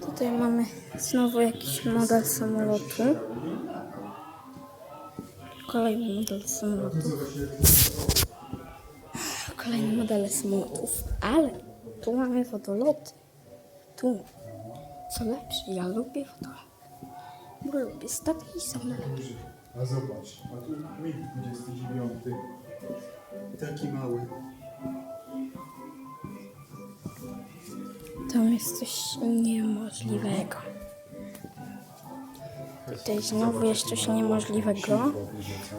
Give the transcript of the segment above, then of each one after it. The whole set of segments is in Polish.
Tutaj mamy znowu jakiś model samolotu. Kolejny model samolotów. Kolejne modele samolotów. Ale tu mamy wodoloty. Tu. Co lepsze, ja lubię wodoloty. Bo lubię statki i samoloty. A zobacz, a tu MiG 29. Taki mały. Tam jest coś niemożliwego. Tutaj znowu jest coś niemożliwego.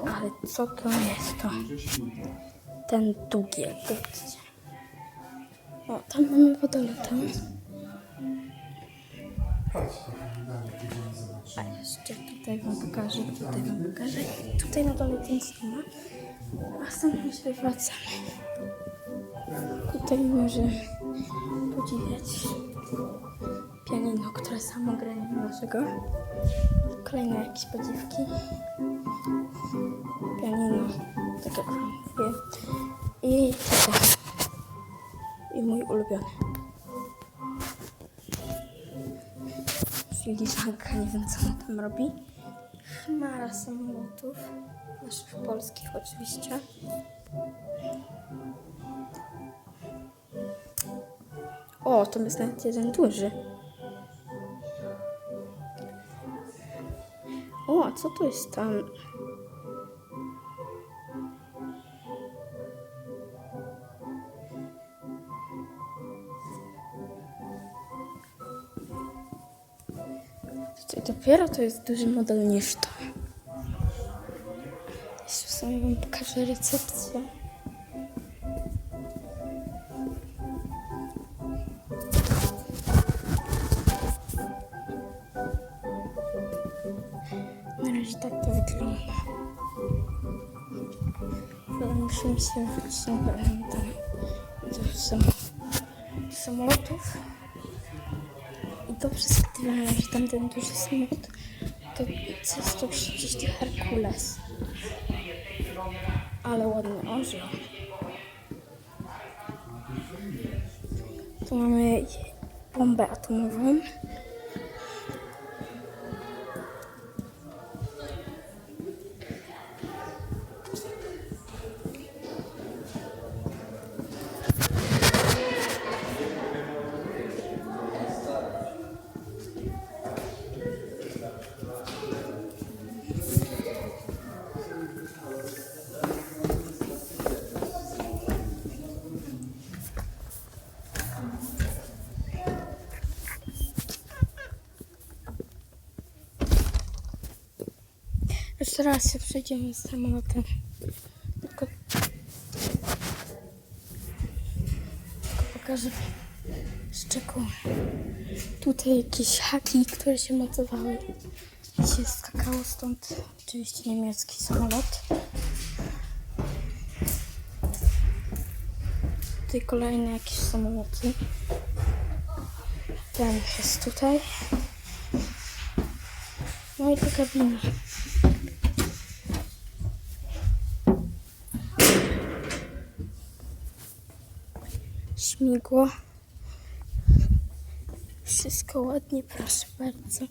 Ale co to jest to? Ten długi, jak widzicie. O, tam mamy wodolotę. A jeszcze tutaj wam pokażę, tutaj wam pokażę. Tutaj na dole nie ma. A stąd myślę wracamy. Tutaj możemy podziwiać pianino, które samo gra nie naszego. Kolejne jakieś podziwki. Pianino, tak jak wam mówię. I tutaj. I mój ulubiony. Filiżanka, nie wiem co ona tam robi. Chmara samolotów, naszych polskich oczywiście. O, to jest nawet jeden duży. O, co to jest tam? Tutaj dopiero to jest duży model niż to. Jeszcze sobie wam pokażę recepcję. Razie tak to wygląda. Ale musimy się pewno do, do sam, samolotów. I dobrze skrywane, że tamten duży samolot to C-130 Herkules. Ale ładny orzeł. Tu mamy bombę atomową. Jeszcze raz się przejdziemy z samolotem. Tylko, tylko pokażę szczegóły. Tutaj jakieś haki, które się mocowały. I się skakało stąd oczywiście niemiecki samolot. Tutaj kolejne jakieś samoloty. Ten jest tutaj. No i tu kabina. Śmigło. Wszystko ładnie, proszę bardzo.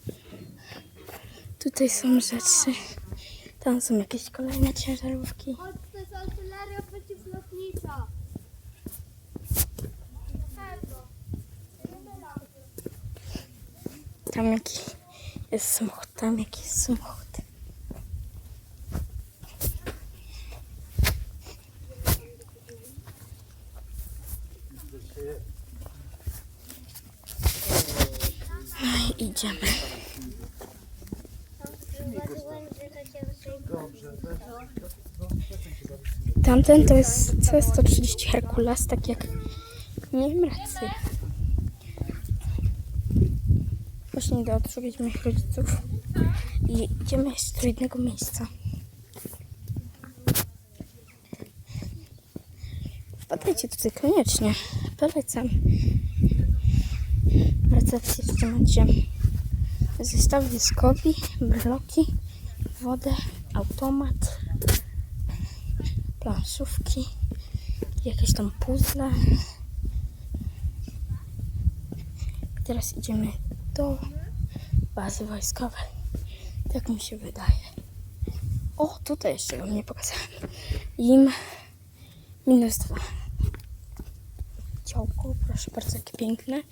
Tutaj są rzeczy. Tam są jakieś kolejne ciężarówki. To jest. Tam jakiś jest samochód, tam jakiś samochód. No i idziemy. Tamten to jest C-130 Herkules, tak jak miałem rację. Właśnie idę odszukać moich rodziców i idziemy jeszcze do jednego miejsca. Wpadajcie tutaj koniecznie. Polecam. W recepcji jeszcze macie zestaw dyskowi, brloki, wodę, automat, planszówki, jakieś tam puzzle. Teraz idziemy do bazy wojskowej. Tak mi się wydaje. O, tutaj jeszcze wam nie pokazałem. Im minus dwa. Działko, proszę bardzo, jakie piękne.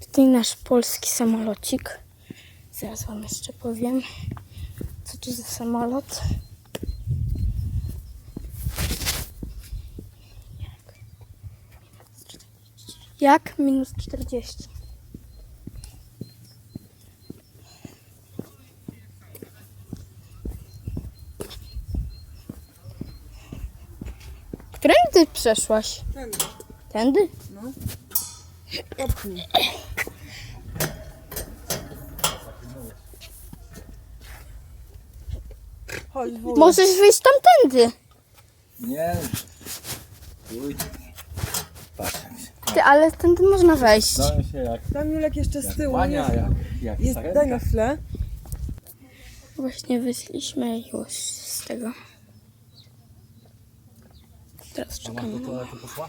Tutaj nasz polski samolocik. Zaraz wam jeszcze powiem, co to za samolot. Jak? Minus 40. Którędy przeszłaś? Tędy. Tędy? Popchnij. Chodź, wuj. Możesz wyjść tamtędy. Nie. Uj. Patrz. Ty, ale tędy można wejść. Znałem się jak, Tam Julek jeszcze z jak tyłu. Wania, jest, jak, jak jest, daj na chwilę. Właśnie wyszliśmy już z tego. Teraz Mama czekamy. do toalety poszła?